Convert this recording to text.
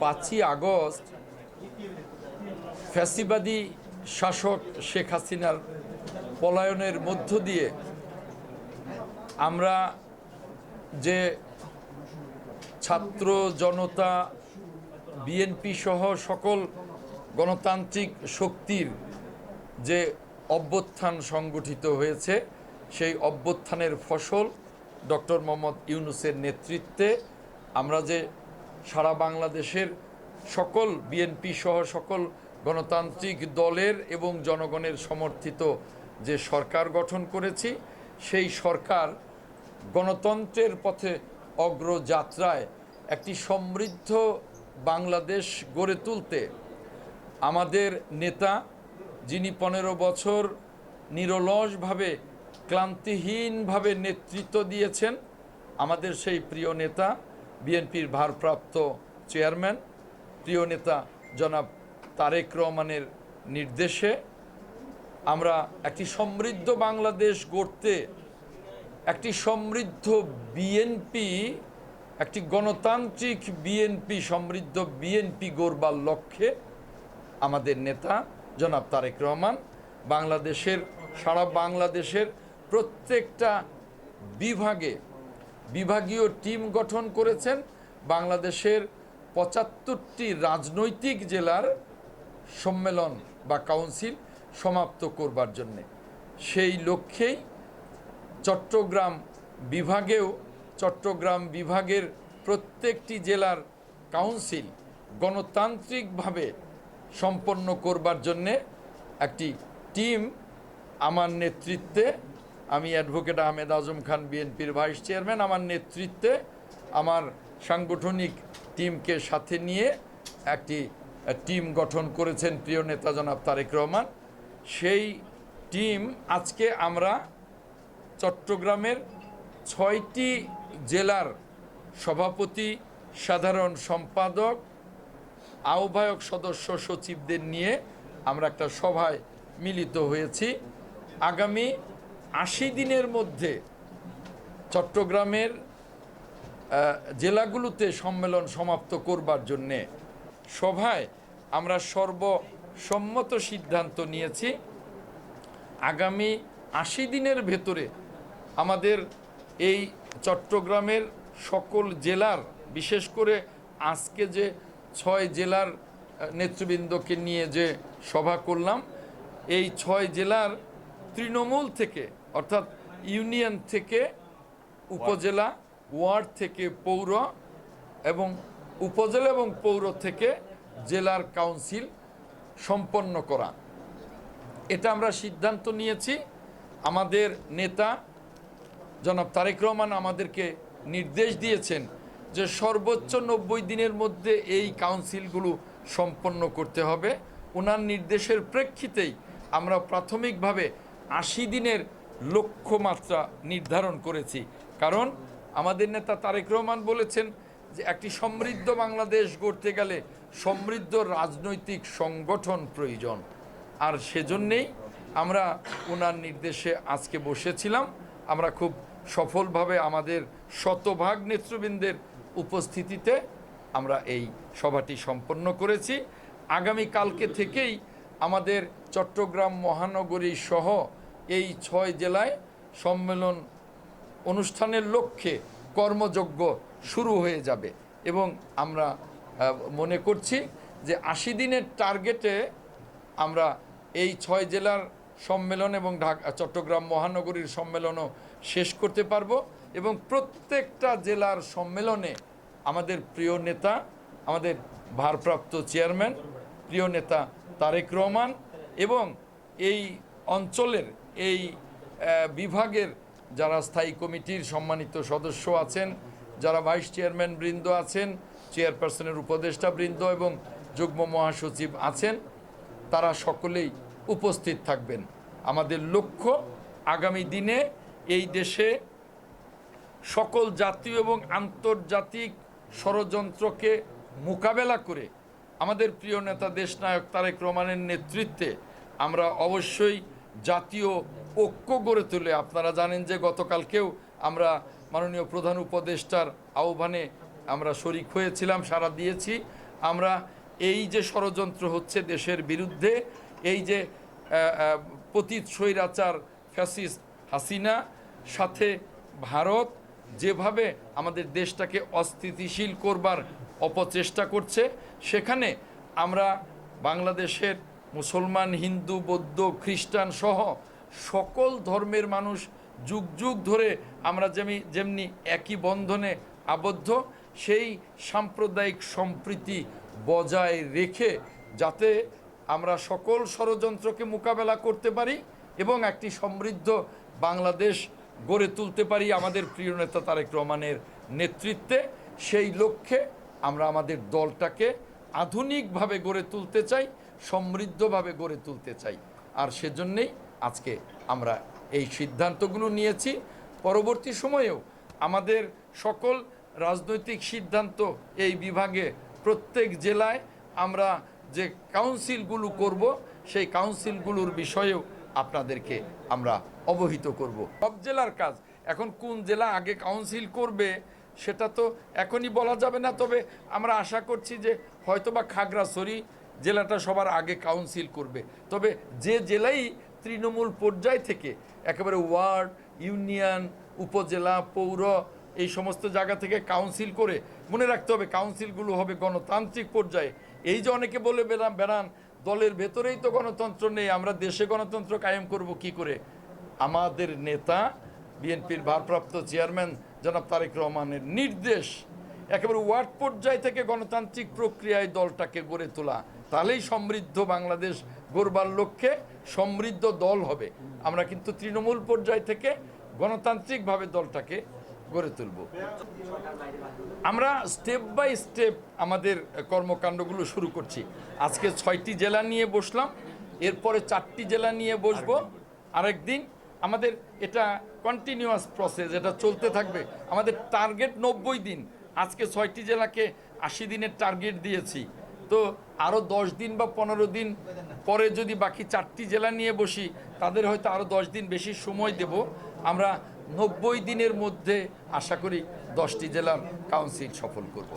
পাঁচই আগস্ট ফ্যাসিবাদী শাসক শেখ হাসিনার পলায়নের মধ্য দিয়ে আমরা যে ছাত্র জনতা, বিএনপি সহ সকল গণতান্ত্রিক শক্তির যে অভ্যুত্থান সংগঠিত হয়েছে, সেই অভ্যুত্থানের ফসল ডক্টর মোহাম্মদ ইউনুসের নেতৃত্বে আমরা যে সারা বাংলাদেশের সকল বিএনপি সহ সকল গণতান্ত্রিক দলের এবং জনগণের সমর্থিত যে সরকার গঠন করেছি, সেই সরকার গণতন্ত্রের পথে অগ্রযাত্রায় একটি সমৃদ্ধ বাংলাদেশ গড়ে তুলতে আমাদের নেতা, যিনি পনেরো বছর নিরলসভাবে, ক্লান্তিহীনভাবে নেতৃত্ব দিয়েছেন, আমাদের সেই প্রিয় নেতা বিএনপির ভারপ্রাপ্ত চেয়ারম্যান, প্রিয় নেতা জনাব তারেক রহমানের নির্দেশে আমরা একটি সমৃদ্ধ বাংলাদেশ গড়তে, একটি সমৃদ্ধ বিএনপি, একটি গণতান্ত্রিক বিএনপি, সমৃদ্ধ বিএনপি গড়বার লক্ষ্যে আমাদের নেতা জনাব তারেক রহমান বাংলাদেশের, সারা বাংলাদেশের প্রত্যেকটা বিভাগে বিভাগীয় টিম গঠন করেছেন বাংলাদেশের পঁচাত্তরটি রাজনৈতিক জেলার সম্মেলন বা কাউন্সিল সমাপ্ত করবার জন্যে। সেই লক্ষ্যেই চট্টগ্রাম বিভাগেও, চট্টগ্রাম বিভাগের প্রত্যেকটি জেলার কাউন্সিল গণতান্ত্রিকভাবে সম্পন্ন করবার জন্যে একটি টিম আমার নেতৃত্বে আমি অ্যাডভোকেট আহমেদ আজম খান বিএনপির ভাইস চেয়ারম্যান। আমার নেতৃত্বে আমার সাংগঠনিক টিমকে সাথে নিয়ে একটি টিম গঠন করেছেন প্রিয় নেতা জনাব তারেক রহমান। সেই টিম আজকে আমরা চট্টগ্রামের ছয়টি জেলার সভাপতি, সাধারণ সম্পাদক, আহ্বায়ক সদস্য সচিবদের নিয়ে আমরা একটা সভায় মিলিত হয়েছি। আগামী আশি দিনের মধ্যে চট্টগ্রামের জেলাগুলোতে সম্মেলন সমাপ্ত করবার জন্যে সভায় আমরা সর্বসম্মত সিদ্ধান্ত নিয়েছি। আগামী আশি দিনের ভেতরে আমাদের এই চট্টগ্রামের সকল জেলার, বিশেষ করে আজকে যে ছয় জেলার নেতৃবৃন্দকে নিয়ে যে সভা করলাম, এই ছয় জেলার তৃণমূল থেকে অর্থাৎ ইউনিয়ন থেকে উপজেলা, ওয়ার্ড থেকে পৌর এবং উপজেলা এবং পৌর থেকে জেলার কাউন্সিল সম্পন্ন করা। এটা আমরা সিদ্ধান্ত নিয়েছি। আমাদের নেতা জনাব তারেক রহমান আমাদেরকে নির্দেশ দিয়েছেন যে সর্বোচ্চ নব্বই দিনের মধ্যে এই কাউন্সিলগুলো সম্পন্ন করতে হবে। ওনার নির্দেশের প্রেক্ষিতেই আমরা প্রাথমিকভাবে আশি দিনের লক্ষ্যমাত্রা নির্ধারণ করেছি। কারণ আমাদের নেতা তারেক রহমান বলেছেন যে একটি সমৃদ্ধ বাংলাদেশ গড়তে গেলে সমৃদ্ধ রাজনৈতিক সংগঠন প্রয়োজন। আর সেজন্যেই আমরা ওনার নির্দেশে আজকে বসেছিলাম। আমরা খুব সফলভাবে আমাদের শতভাগ নেতৃবৃন্দের উপস্থিতিতে আমরা এই সভাটি সম্পন্ন করেছি। আগামী কালকে থেকেই আমাদের চট্টগ্রাম মহানগরী সহ এই ছয় জেলায় সম্মেলন অনুষ্ঠানের লক্ষ্যে কর্মযজ্ঞ শুরু হয়ে যাবে এবং আমরা মনে করছি যে আশি দিনের টার্গেটে আমরা এই ছয় জেলার সম্মেলন এবং ঢাকা, চট্টগ্রাম মহানগরীর সম্মেলনও শেষ করতে পারব এবং প্রত্যেকটা জেলার সম্মেলনে আমাদের প্রিয় নেতা, আমাদের ভারপ্রাপ্ত চেয়ারম্যান, প্রিয় নেতা তারেক রহমান এবং এই অঞ্চলের এই বিভাগের যারা স্থায়ী কমিটির সম্মানিত সদস্য আছেন, যারা ভাইস চেয়ারম্যান বৃন্দ আছেন, চেয়ারপারসনের উপদেষ্টা বৃন্দ এবং যুগ্ম মহাসচিব আছেন, তারা সকলেই উপস্থিত থাকবেন। আমাদের লক্ষ্য আগামী দিনে এই দেশে সকল জাতীয় এবং আন্তর্জাতিক ষড়যন্ত্রকে মোকাবেলা করে আমাদের প্রিয় নেতা দেশনায়ক তারেক রহমানের নেতৃত্বে আমরা অবশ্যই জাতীয় ঐক্য গড়ে তুলে। আপনারা জানেন যে গতকালকেও আমরা মাননীয় প্রধান উপদেষ্টার আহ্বানে আমরা শরিক হয়েছিলাম সারা দিয়েছি। আমরা এই যে ষড়যন্ত্র হচ্ছে দেশের বিরুদ্ধে এই যে আহ, স্বৈরাচার ফ্যাসিস্ট হাসিনা সাথে ভারত যেভাবে আমাদের দেশটাকে অস্থিতিশীল করবার অপচেষ্টা করছে সেখানে আমরা বাংলাদেশের মুসলমান, হিন্দু, বৌদ্ধ, খ্রিস্টান সহ সকল ধর্মের মানুষ যুগ যুগ ধরে আমরা যেমি, যেমনি একই বন্ধনে আবদ্ধ, সেই সাম্প্রদায়িক সম্প্রীতি বজায় রেখে যাতে আমরা সকল ষড়যন্ত্রকে মোকাবেলা করতে পারি এবং একটি সমৃদ্ধ বাংলাদেশ গড়ে তুলতে পারি আমাদের প্রিয় নেতা তারেক রহমানের নেতৃত্বে। সেই লক্ষ্যে আমরা আমাদের দলটাকে আধুনিকভাবে গড়ে তুলতে চাই। সমৃদ্ধভাবে গড়ে তুলতে চাই। আর সেজন্যেই আজকে আমরা এই সিদ্ধান্তগুলো নিয়েছি। পরবর্তী সময়েও আমাদের সকল রাজনৈতিক সিদ্ধান্ত এই বিভাগে প্রত্যেক জেলায় আমরা যে কাউন্সিলগুলো করব, সেই কাউন্সিলগুলোর বিষয়েও আপনাদেরকে আমরা অবহিত করব। সব জেলার কাজ, এখন কোন জেলা আগে কাউন্সিল করবে সেটা তো এখনই বলা যাবে না। তবে আমরা আশা করছি যে হয়তোবা খাগড়াছড়ি জেলাটা সবার আগে কাউন্সিল করবে। তবে যে জেলাই তৃণমূল পর্যায় থেকে একেবারে ওয়ার্ড, ইউনিয়ন, উপজেলা, পৌর এই সমস্ত জায়গা থেকে কাউন্সিল করে মনে রাখতে হবে কাউন্সিলগুলো হবে গণতান্ত্রিক পর্যায়ে। এই যে অনেকে বলে বেড়ান বেড়ান, দলের ভেতরেই তো গণতন্ত্র নেই, আমরা দেশে গণতন্ত্র কায়েম করব কি করে? আমাদের নেতা, বিএনপির ভারপ্রাপ্ত চেয়ারম্যান জনাব তারেক রহমানের নির্দেশ, একেবারে ওয়ার্ড পর্যায় থেকে গণতান্ত্রিক প্রক্রিয়ায় দলটাকে গড়ে তোলা। তাহলেই সমৃদ্ধ বাংলাদেশ গড়বার লক্ষ্যে সমৃদ্ধ দল হবে। আমরা কিন্তু তৃণমূল পর্যায় থেকে গণতান্ত্রিকভাবে দলটাকে গড়ে তুলব। আমরা স্টেপ বাই স্টেপ আমাদের কর্মকাণ্ডগুলো শুরু করছি। আজকে ছয়টি জেলা নিয়ে বসলাম, এরপরে চারটি জেলা নিয়ে বসবো। আরেকদিন আমাদের এটা কন্টিনিউয়াস প্রসেস এটা চলতে থাকবে। আমাদের টার্গেট নব্বই দিন। আজকে ছয়টি জেলাকে আশি দিনের টার্গেট দিয়েছি। তো আরও দশ দিন বা পনেরো দিন পরে যদি বাকি চারটি জেলা নিয়ে বসি, তাদের হয়তো আরও দশ দিন বেশি সময় দেব। আমরা নব্বই দিনের মধ্যে আশা করি দশটি জেলার কাউন্সিল সফল করব।